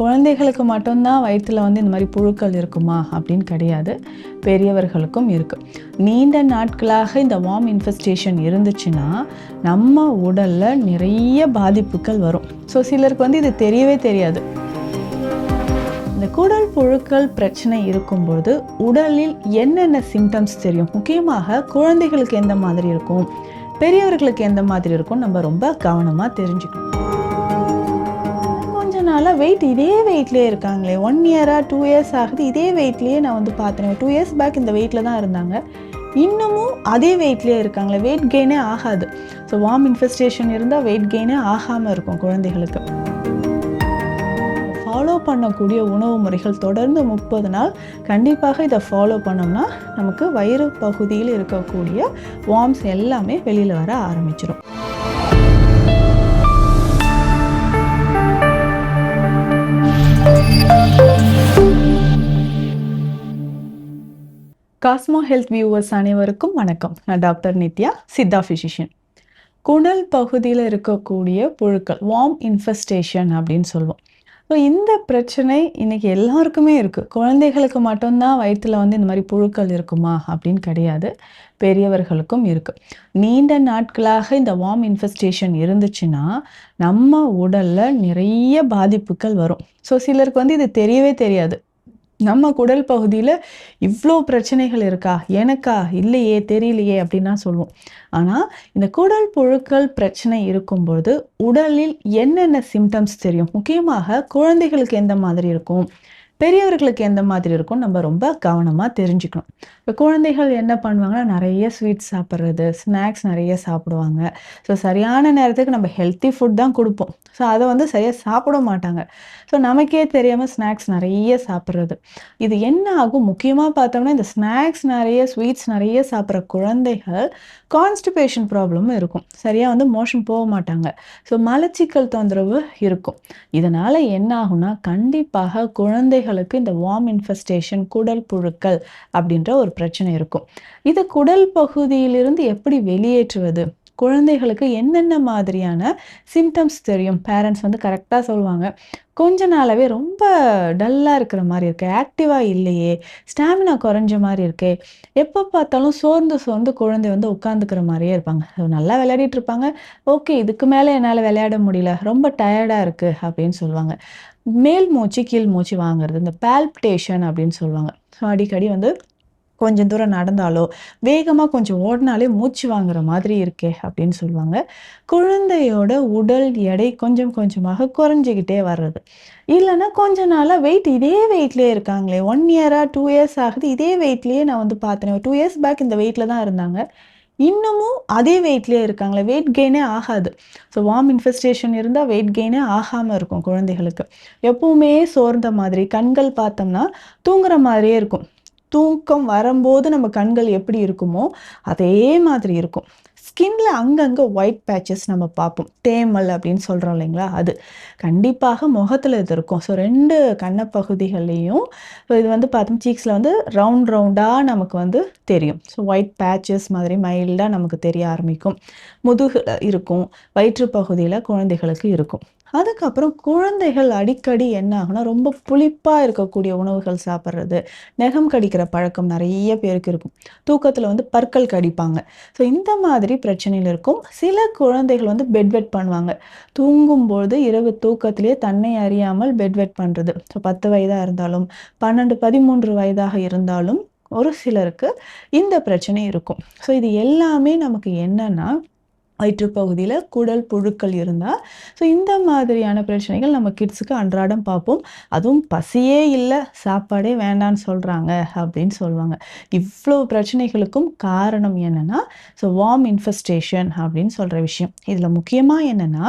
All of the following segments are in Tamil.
குழந்தைகளுக்கு மட்டும்தான் வயிற்றில் வந்து இந்த மாதிரி புழுக்கள் இருக்குமா அப்படின்னு கிடையாது. பெரியவர்களுக்கும் இருக்குது நீண்ட நாட்களாக இந்த வார்ம் இன்ஃபெஸ்டேஷன் இருந்துச்சுன்னா நம்ம உடலில் நிறைய பாதிப்புகள் வரும். ஸோ சிலருக்கு வந்து இது தெரியவே தெரியாது. இந்த குடல் புழுக்கள் பிரச்சனை இருக்கும்போது உடலில் என்னென்ன சிம்டம்ஸ் தெரியும்? முக்கியமாக குழந்தைகளுக்கு எந்த மாதிரி இருக்கும்? பெரியவர்களுக்கு எந்த மாதிரி இருக்கும்? நம்ம ரொம்ப கவனமாக தெரிஞ்சுக்கணும். நாளாக வெயிட் இதே வெயிட்லேயே இருக்காங்களே. ஒன் இயராக டூ இயர்ஸ் ஆகுது இதே வெயிட்லேயே நான் வந்து பார்த்துருவேன் டூ இயர்ஸ் பேக் இந்த வெயிட்டில் தான் இருந்தாங்க. இன்னமும் அதே வெயிட்லேயே இருக்காங்களே. வெயிட் கெயினே ஆகாது. ஸோ வார்ம் இன்ஃபெஸ்டேஷன் இருந்தால் வெயிட் கெயினே ஆகாமல் இருக்கும் குழந்தைகளுக்கு. ஃபாலோ பண்ணக்கூடிய உணவு முறைகள் தொடர்ந்து முப்பது நாள். கண்டிப்பாக இதை ஃபாலோ பண்ணோம்னா நமக்கு வயிறு பகுதியில் இருக்கக்கூடிய வார்ம்ஸ் எல்லாமே வெளியில் வர ஆரம்பிச்சிடும் காஸ்மோ ஹெல்த் வியூவர்ஸ் அனைவருக்கும் வணக்கம். நான் டாக்டர் நித்யா சித்தா ஃபிசிஷியன் குடல் பகுதியில் இருக்கக்கூடிய புழுக்கள் வார்ம் இன்ஃபெஸ்டேஷன் அப்படின்னு சொல்லுவோம். ஸோ இந்த பிரச்சனை இன்னைக்கு எல்லாருக்குமே இருக்குது குழந்தைகளுக்கு மட்டும்தான் வயிற்றில் வந்து இந்த மாதிரி புழுக்கள் இருக்குமா அப்படின்னு கிடையாது. பெரியவர்களுக்கும் இருக்குது நீண்ட நாட்களாக இந்த வார்ம் இன்ஃபெஸ்டேஷன் இருந்துச்சுன்னா நம்ம உடலில் நிறைய பாதிப்புகள் வரும். ஸோ சிலருக்கு வந்து இது தெரியவே தெரியாது. நம்ம குடல் பகுதியில் இவ்வளோ பிரச்சனைகள் இருக்கா? எனக்கா? இல்லையே தெரியலையே அப்படின்னா சொல்லுவோம் ஆனால் இந்த குடல் புழுக்கள் பிரச்சனை இருக்கும்பொழுது உடலில் என்னென்ன சிம்டம்ஸ் தெரியும்? முக்கியமாக குழந்தைகளுக்கு எந்த மாதிரி இருக்கும்? பெரியவர்களுக்கு எந்த மாதிரி இருக்கும் நம்ம ரொம்ப கவனமாக தெரிஞ்சுக்கணும். இப்போ குழந்தைகள் என்ன பண்ணுவாங்கன்னா நிறைய ஸ்வீட்ஸ் சாப்பிட்றது ஸ்நாக்ஸ் நிறைய சாப்பிடுவாங்க. ஸோ சரியான நேரத்துக்கு நம்ம ஹெல்த்தி ஃபுட் தான் கொடுப்போம். ஸோ அதை வந்து சரியாக சாப்பிட மாட்டாங்க. ஸோ நமக்கே தெரியாமல் ஸ்நாக்ஸ் நிறைய சாப்பிட்றது. இது என்ன ஆகும்? முக்கியமாக பார்த்தோம்னா இந்த ஸ்நாக்ஸ் நிறைய ஸ்வீட்ஸ் நிறைய சாப்பிட்ற குழந்தைகள் கான்ஸ்டிபேஷன் ப்ராப்ளமும் இருக்கும். சரியாக வந்து மோஷன் போக மாட்டாங்க. ஸோ மலச்சிக்கல் தொந்தரவு இருக்கும். இதனால் என்ன ஆகும்னா கண்டிப்பாக குழந்தைகள் குழந்தைகளுக்கு இந்த வார்ம் இன்ஃபெஸ்டேஷன் குடல் புழுக்கள் அப்படின்ற ஒரு பிரச்சனை இருக்கும். இது குடல் பகுதியிலிருந்து எப்படி வெளியேற்றுவது? குழந்தைகளுக்கு என்னென்ன மாதிரியான சிம்டம்ஸ் தெரியும்? பேரண்ட்ஸ் வந்து கரெக்டாக சொல்லுவாங்க. கொஞ்ச நாளாவே ரொம்ப டல்லாக இருக்கிற மாதிரி இருக்கு. ஆக்டிவாக இல்லையே. ஸ்டாமினா குறைஞ்ச மாதிரி இருக்கே. எப்போ பார்த்தாலும் சோர்ந்து சோர்ந்து குழந்தை வந்து உட்காந்துக்கிற மாதிரியே இருப்பாங்க. நல்லா விளையாடிட்டு இருப்பாங்க. ஓகே இதுக்கு மேலே என்னால் விளையாட முடியல. ரொம்ப டயர்டாக இருக்குது அப்படின்னு சொல்லுவாங்க. மேல் மூச்சு கீழ் மூச்சு வாங்குறது. இந்த பால்பிட்டேஷன் அப்படின்னு சொல்லுவாங்க. ஸோ அடிக்கடி வந்து கொஞ்சம் தூரம் நடந்தாலோ வேகமாக கொஞ்சம் ஓடினாலே மூச்சு வாங்குற மாதிரி இருக்கே அப்படின்னு சொல்லுவாங்க. குழந்தையோட உடல் எடை கொஞ்சம் கொஞ்சமாக குறைஞ்சிக்கிட்டே வர்றது. இல்லைன்னா கொஞ்ச நாளாக வெயிட் இதே வெயிட்லேயே இருக்காங்களே ஒன் இயராக டூ இயர்ஸ் ஆகுது இதே வெயிட்லேயே நான் வந்து பார்த்தேன் டூ இயர்ஸ் பேக் இந்த வெயிட்டில் தான் இருந்தாங்க. இன்னமும் அதே வெயிட்லேயே இருக்காங்களே வெயிட் கெயினே ஆகாது. ஸோ வார்ம் இன்ஃபெஸ்டேஷன் இருந்தால் வெயிட் கெயினே ஆகாமல் இருக்கும் குழந்தைகளுக்கு. எப்பவுமே சோர்ந்த மாதிரி கண்கள் பார்த்தோம்னா தூங்குற மாதிரியே இருக்கும். தூக்கம் வரும்போது நம்ம கண்கள் எப்படி இருக்குமோ அதே மாதிரி இருக்கும். ஸ்கின்ல அங்கங்கே ஒயிட் பேச்சஸ் நம்ம பார்ப்போம். தேமல் அப்படின்னு சொல்கிறோம் இல்லைங்களா? அது கண்டிப்பாக முகத்தில் இது இருக்கும். ஸோ ரெண்டு கண்ணப்பகுதிகள்லேயும் ஸோ இது வந்து பார்த்தோம் சீக்ஸில் வந்து ரவுண்ட் ரவுண்டாக நமக்கு வந்து தெரியும். ஸோ ஒயிட் பேச்சஸ் மாதிரி மைல்டாக நமக்கு தெரிய ஆரம்பிக்கும். முதுகில் இருக்கும். வயிற்று பகுதியில் குழந்தைகளுக்கு இருக்கும். அதுக்கப்புறம் குழந்தைகள் அடிக்கடி என்ன ஆகும்னா ரொம்ப புளிப்பாக இருக்கக்கூடிய உணவுகள் சாப்பிட்றது. நெகம் கடிக்கிற பழக்கம் நிறைய பேருக்கு இருக்கும். தூக்கத்தில் வந்து பற்கள் கடிப்பாங்க. ஸோ இந்த மாதிரி பிரச்சனையில் இருக்கும். சில குழந்தைகள் வந்து பெட் வெட் பண்ணுவாங்க. தூங்கும்போது இரவு தூக்கத்திலே தன்னை அறியாமல் பெட் வெட் பண்ணுறது ஸோ பத்து வயதாக இருந்தாலும் பன்னெண்டு பதிமூன்று வயதாக இருந்தாலும் ஒரு சிலருக்கு இந்த பிரச்சனை இருக்கும். ஸோ இது எல்லாமே நமக்கு என்னன்னா வயிற்றுப்பகுதியில் குடல் புழுக்கள் இருந்தால் ஸோ இந்த மாதிரியான பிரச்சனைகள் நம்ம கிட்ஸுக்கு அன்றாடம் பார்ப்போம். அதுவும் பசியே இல்லை சாப்பாடே வேண்டான்னு சொல்கிறாங்க அப்படின்னு சொல்லுவாங்க. இவ்வளோ பிரச்சனைகளுக்கும் காரணம் என்னென்னா ஸோ வார்ம் இன்ஃபெஸ்டேஷன் அப்படின்னு சொல்கிற விஷயம். இதில் முக்கியமாக என்னென்னா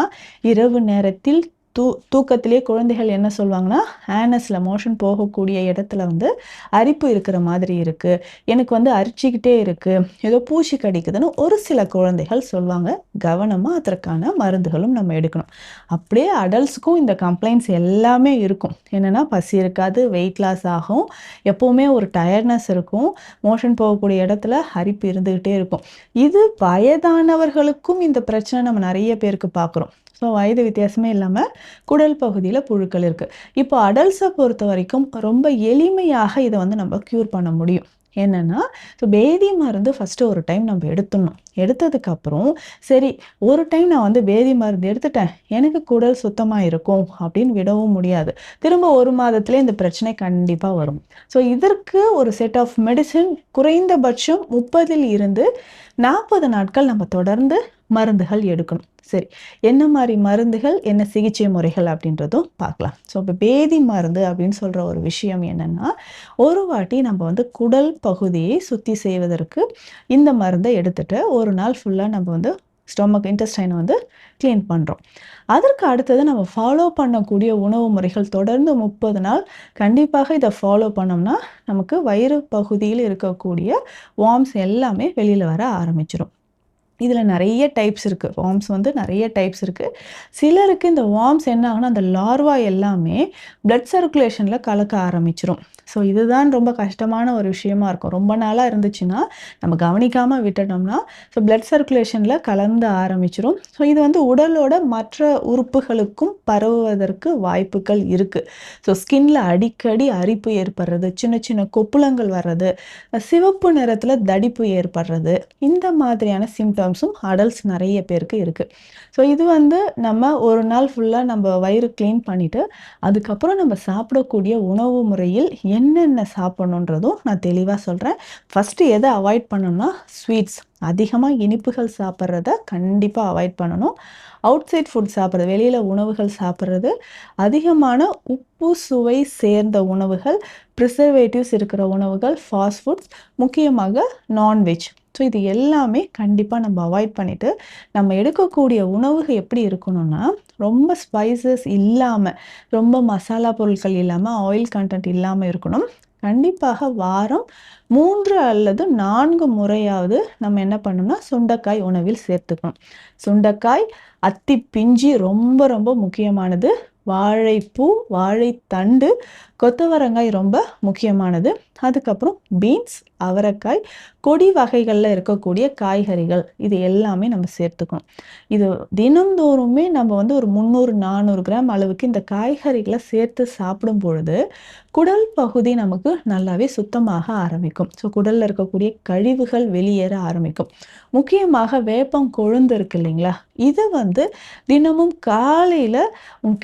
இரவு நேரத்தில் தூ தூக்கத்திலே குழந்தைகள் என்ன சொல்லுவாங்கன்னா ஆனஸில் மோஷன் போகக்கூடிய இடத்துல வந்து அரிப்பு இருக்கிற மாதிரி இருக்குது எனக்கு வந்து அரிச்சிக்கிட்டே இருக்குது ஏதோ பூச்சி கடிக்குதுன்னு ஒரு சில குழந்தைகள் சொல்லுவாங்க கவனமாக அதற்கான மருந்துகளும் நம்ம எடுக்கணும். அப்படியே அடல்ட்ஸுக்கும் இந்த கம்ப்ளைண்ட்ஸ் எல்லாமே இருக்கும். என்னென்னா பசி இருக்காது வெயிட் லாஸ் ஆகும். எப்போவுமே ஒரு டயர்ட்னஸ் இருக்கும். மோஷன் போகக்கூடிய இடத்துல அரிப்பு இருந்துக்கிட்டே இருக்கும். இது வயதானவர்களுக்கும் இந்த பிரச்சனை நம்ம நிறைய பேருக்கு பார்க்குறோம். ஸோ வயது வித்தியாசமே இல்லாமல் குடல் பகுதியில் புழுக்கள் இருக்குது இப்போ அடல்ஸை பொறுத்த வரைக்கும் ரொம்ப எளிமையாக இதை வந்து நம்ம க்யூர் பண்ண முடியும். என்னென்னா ஸோ பேதி மருந்து ஃபஸ்ட்டு ஒரு டைம் நம்ம எடுத்துடணும். எடுத்ததுக்கப்புறம் சரி ஒரு டைம் நான் வந்து பேதி மருந்து எடுத்துட்டேன். எனக்கு குடல் சுத்தமாக இருக்கும் அப்படின்னு விடவும் முடியாது. திரும்ப ஒரு மாதத்துலேயே இந்த பிரச்சனை கண்டிப்பாக வரும். ஸோ இதற்கு ஒரு செட் ஆஃப் மெடிசின் குறைந்தபட்சம் முப்பதில் இருந்து நாற்பது நாட்கள் நம்ம தொடர்ந்து மருந்துகள் எடுக்கணும். சரி என்ன மாதிரி மருந்துகள் என்ன சிகிச்சை முறைகள் அப்படின்றதும் பார்க்கலாம். ஸோ இப்போ பேதி மருந்து அப்படின்னு சொல்கிற ஒரு விஷயம் என்னென்னா ஒரு வாட்டி நம்ம வந்து குடல் பகுதியை சுத்தி செய்வதற்கு இந்த மருந்தை எடுத்துட்டு ஒரு நாள் ஃபுல்லாக நம்ம வந்து ஸ்டொமக் இன்டெஸ்டைனை வந்து க்ளீன் பண்ணுறோம் அதற்கு அடுத்தது நம்ம ஃபாலோ பண்ணக்கூடிய உணவு முறைகள் தொடர்ந்து முப்பது நாள் கண்டிப்பாக இதை ஃபாலோ பண்ணோம்னா நமக்கு வயிறு பகுதியில் இருக்கக்கூடிய வார்ம்ஸ் எல்லாமே வெளியில் வர ஆரம்பிச்சிடும் இதில் நிறைய டைப்ஸ் இருக்குது வார்ம்ஸ் வந்து நிறைய டைப்ஸ் இருக்குது சிலருக்கு இந்த வார்ம்ஸ் என்ன ஆகுனா அந்த லார்வா எல்லாமே பிளட் சர்க்குலேஷனில் கலக்க ஆரம்பிச்சிரும். ஸோ இதுதான் ரொம்ப கஷ்டமான ஒரு விஷயமா இருக்கும். ரொம்ப நாளாக இருந்துச்சுன்னா நம்ம கவனிக்காமல் விட்டுட்டோம்னா ஸோ பிளட் சர்க்குலேஷனில் கலந்து ஆரம்பிச்சிரும். ஸோ இது வந்து உடலோட மற்ற உறுப்புகளுக்கும் பரவுவதற்கு வாய்ப்புகள் இருக்குது ஸோ ஸ்கின்ல அடிக்கடி அரிப்பு ஏற்படுறது சின்ன சின்ன கொப்புளங்கள் வர்றது சிவப்பு நிறத்தில் தடிப்பு ஏற்படுறது இந்த மாதிரியான சிம்டம்ஸும் அடல்ட்ஸ் நிறைய பேருக்கு இருக்குது ஸோ இது வந்து நம்ம ஒரு நாள் ஃபுல்லாக நம்ம வயிறு க்ளீன் பண்ணிவிட்டு அதுக்கப்புறம் நம்ம சாப்பிடக்கூடிய உணவு முறையில் என்னென்ன சாப்பிடணுன்றதும் நான் தெளிவாக சொல்கிறேன் ஃபஸ்ட்டு எதை அவாய்ட் பண்ணணும்னா ஸ்வீட்ஸ் அதிகமாக இனிப்புகள் சாப்பிட்றத கண்டிப்பாக அவாய்ட் பண்ணணும். அவுட் சைட் ஃபுட் சாப்பிட்றது வெளியில் உணவுகள் சாப்பிட்றது அதிகமான உப்பு சுவை சேர்ந்த உணவுகள் ப்ரிசர்வேட்டிவ்ஸ் இருக்கிற உணவுகள் ஃபாஸ்ட் ஃபுட்ஸ் முக்கியமாக நான்வெஜ் ஸோ இது எல்லாமே கண்டிப்பாக நம்ம அவாய்ட் பண்ணிவிட்டு நம்ம எடுக்கக்கூடிய உணவுகள் எப்படி இருக்கணும்னா ரொம்ப ஸ்பைசஸ் இல்லாமல் ரொம்ப மசாலா பொருட்கள் இல்லாமல் ஆயில் கண்டென்ட் இல்லாமல் இருக்கணும். கண்டிப்பாக வாரம் மூன்று அல்லது நான்கு முறையாவது நம்ம என்ன பண்ணோம்னா சுண்டைக்காய் உணவில் சேர்த்துக்கணும். சுண்டைக்காய் அத்தி பிஞ்சி ரொம்ப ரொம்ப முக்கியமானது. வாழைப்பூ வாழைத்தண்டு கொத்தவரங்காய் ரொம்ப முக்கியமானது. அதுக்கப்புறம் பீன்ஸ் அவரைக்காய் கொடி வகைகளில் இருக்கக்கூடிய காய்கறிகள் இது எல்லாமே நம்ம சேர்த்துக்கணும். இது தினந்தோறுமே நம்ம வந்து ஒரு முந்நூறு நானூறு கிராம் அளவுக்கு இந்த காய்கறிகளை சேர்த்து சாப்பிடும் பொழுது குடல் பகுதி நமக்கு நல்லாவே சுத்தமாக ஆரம்பிக்கும். ஸோ குடலில் இருக்கக்கூடிய கழிவுகள் வெளியேற ஆரம்பிக்கும். முக்கியமாக வேப்பம் கொழுந்து இருக்கு இல்லைங்களா? இது வந்து தினமும் காலையில்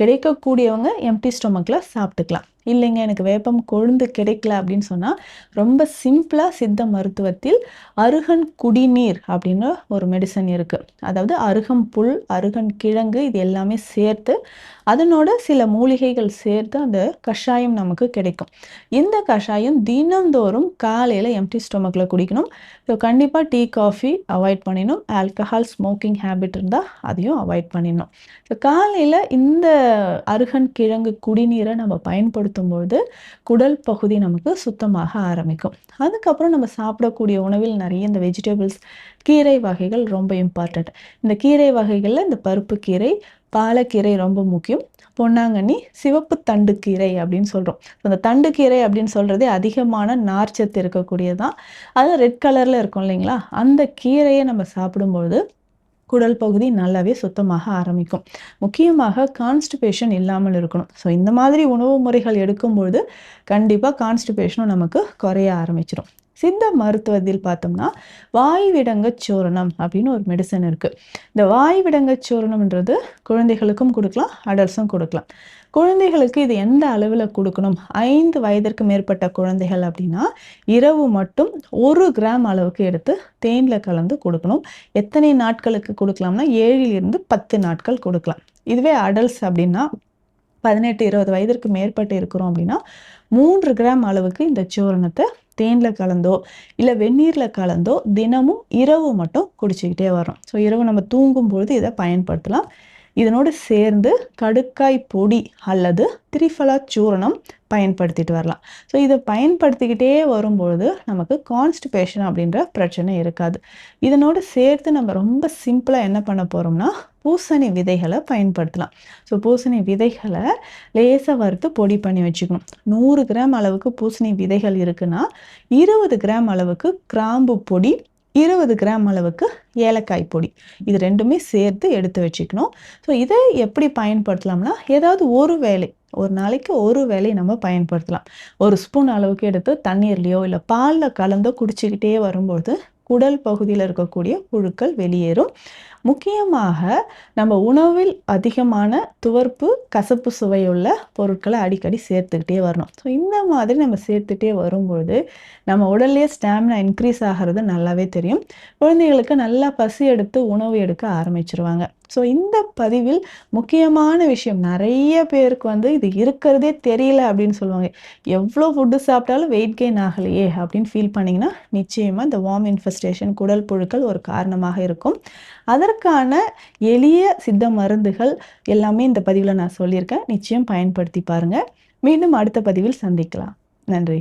கிடைக்கக்கூடியவங்க எம்டி ஸ்டொமக்கில் சாப்பிட்டுக்கலாம். இல்லைங்க எனக்கு வேப்பம் கொழுந்து கிடைக்கல அப்படின்னு சொன்னால் ரொம்ப சிம்பிளாக சித்த மருத்துவத்தில் அருகன் குடிநீர் அப்படின்னு ஒரு மெடிசன் இருக்குது அதாவது அருகம் புல் அருகன் கிழங்கு இது எல்லாமே சேர்த்து அதனோட சில மூலிகைகள் சேர்த்து அந்த கஷாயம் நமக்கு கிடைக்கும். இந்த கஷாயம் தினந்தோறும் காலையில் எம்டி ஸ்டொமக்கில் குடிக்கணும். ஸோ கண்டிப்பாக டீ காஃபி அவாய்ட் பண்ணிடணும். ஆல்கஹால் ஸ்மோக்கிங் ஹேபிட் இருந்தால் அதையும் அவாய்ட் பண்ணிடணும். ஸோ காலையில் இந்த அருகன் கிழங்கு குடிநீரை நம்ம பயன்படுத்தும் பொழுது குடல் பகுதி நமக்கு சுத்தமாக ஆரம்பிக்கும். அதுக்கப்புறம் நம்ம சாப்பிடக்கூடிய உணவில் நிறைய இந்த வெஜிடபிள்ஸ் கீரை வகைகள் ரொம்ப இம்பார்ட்டண்ட் இந்த கீரை வகைகளில் இந்த பருப்பு கீரை பாலக்கீரை ரொம்ப முக்கியம். பொன்னாங்கண்ணி சிவப்பு தண்டுக்கீரை அப்படின்னு சொல்கிறோம் அந்த தண்டுக்கீரை அப்படின்னு சொல்கிறதே அதிகமான நார்ச்சத்து இருக்கக்கூடியது தான் அது ரெட் கலரில் இருக்கும் இல்லைங்களா? அந்த கீரையை நம்ம சாப்பிடும்பொழுது குடல் பகுதி நல்லாவே சுத்தமாக ஆரம்பிக்கும். முக்கியமாக கான்ஸ்டிபேஷன் இல்லாமல் இருக்கணும். ஸோ இந்த மாதிரி உணவு முறைகள் எடுக்கும்பொழுது கண்டிப்பாக கான்ஸ்டிபேஷனும் நமக்கு குறைய ஆரம்பிச்சிடும் சித்த மருத்துவத்தில் பார்த்தோம்னா வாய்விடங்க சூரணம் அப்படின்னு ஒரு மெடிசன் இருக்குது இந்த வாய்விடங்க சூரணம்ன்றது குழந்தைகளுக்கும் கொடுக்கலாம் அடல்ட்ஸும் கொடுக்கலாம். குழந்தைகளுக்கு இது எந்த அளவில் கொடுக்கணும்? ஐந்து வயதிற்கு மேற்பட்ட குழந்தைகள் அப்படின்னா இரவு மட்டும் ஒரு கிராம் அளவுக்கு எடுத்து தேனில் கலந்து கொடுக்கணும். எத்தனை நாட்களுக்கு கொடுக்கலாம்னா ஏழிலிருந்து பத்து நாட்கள் கொடுக்கலாம். இதுவே அடல்ட்ஸ் அப்படின்னா பதினெட்டு இருபது வயதிற்கு மேற்பட்டு இருக்கிறோம் அப்படின்னா மூன்று கிராம் அளவுக்கு இந்த சூரணத்தை தேனில் கலந்தோ இல்லை வெந்நீரில் கலந்தோ தினமும் இரவு மட்டும் குடிச்சிக்கிட்டே வரோம் ஸோ இரவு நம்ம தூங்கும் பொழுது இதை பயன்படுத்தலாம். இதனோடு சேர்ந்து கடுக்காய் பொடி அல்லது திரிஃபலா சூரணம் பயன்படுத்திட்டு வரலாம். ஸோ இதை பயன்படுத்திக்கிட்டே வரும்பொழுது நமக்கு கான்ஸ்டிபேஷன் அப்படின்ற பிரச்சனை இருக்காது. இதனோடு சேர்த்து நம்ம ரொம்ப சிம்பிளாக என்ன பண்ண போகிறோம்னா பூசணி விதைகளை பயன்படுத்தலாம். ஸோ பூசணி விதைகளை லேசாக வறுத்து பொடி பண்ணி வச்சுக்கணும். நூறு கிராம் அளவுக்கு பூசணி விதைகள் இருக்குன்னா இருபது கிராம் அளவுக்கு கிராம்பு பொடி இருபது கிராம் அளவுக்கு ஏலக்காய் பொடி. இது ரெண்டுமே சேர்த்து எடுத்து வச்சுக்கணும். ஸோ இதை எப்படி பயன்படுத்தலாம்னா ஏதாவது ஒரு வேலை ஒரு நாளைக்கு ஒரு வேலை நம்ம பயன்படுத்தலாம். ஒரு ஸ்பூன் அளவுக்கு எடுத்து தண்ணீர்லையோ இல்லை பாலில் கலந்தோ குடிச்சிக்கிட்டே வரும்போது குடல் பகுதியில் இருக்கக்கூடிய புழுக்கள் வெளியேறும். முக்கியமாக நம்ம உணவில் அதிகமான துவர்ப்பு கசப்பு சுவையுள்ள பொருட்களை அடிக்கடி சேர்த்துக்கிட்டே வரணும். ஸோ இந்த மாதிரி நம்ம சேர்த்துட்டே வரும்பொழுது நம்ம உடல்லையே ஸ்டாமினா இன்க்ரீஸ் ஆகிறது நல்லாவே தெரியும். குழந்தைகளுக்கு நல்லா பசி எடுத்து உணவு எடுக்க ஆரம்பிச்சிருவாங்க. ஸோ இந்த பதிவில் முக்கியமான விஷயம் நிறைய பேருக்கு வந்து இது இருக்கிறதே தெரியல அப்படின்னு சொல்லுவாங்க. எவ்வளோ ஃபுட்டு சாப்பிட்டாலும் வெயிட் கெயின் ஆகலையே அப்படின்னு ஃபீல் பண்ணிங்கன்னா நிச்சயமாக இந்த வார்ம் இன்ஃபெஸ்டேஷன் குடல் புழுக்கள் ஒரு காரணமாக இருக்கும். அதற்கான எளிய சித்த மருந்துகள் எல்லாமே இந்த பதிவில் நான் சொல்லியிருக்கேன். நிச்சயம் பயன்படுத்தி பாருங்கள் மீண்டும் அடுத்த பதிவில் சந்திக்கலாம். நன்றி.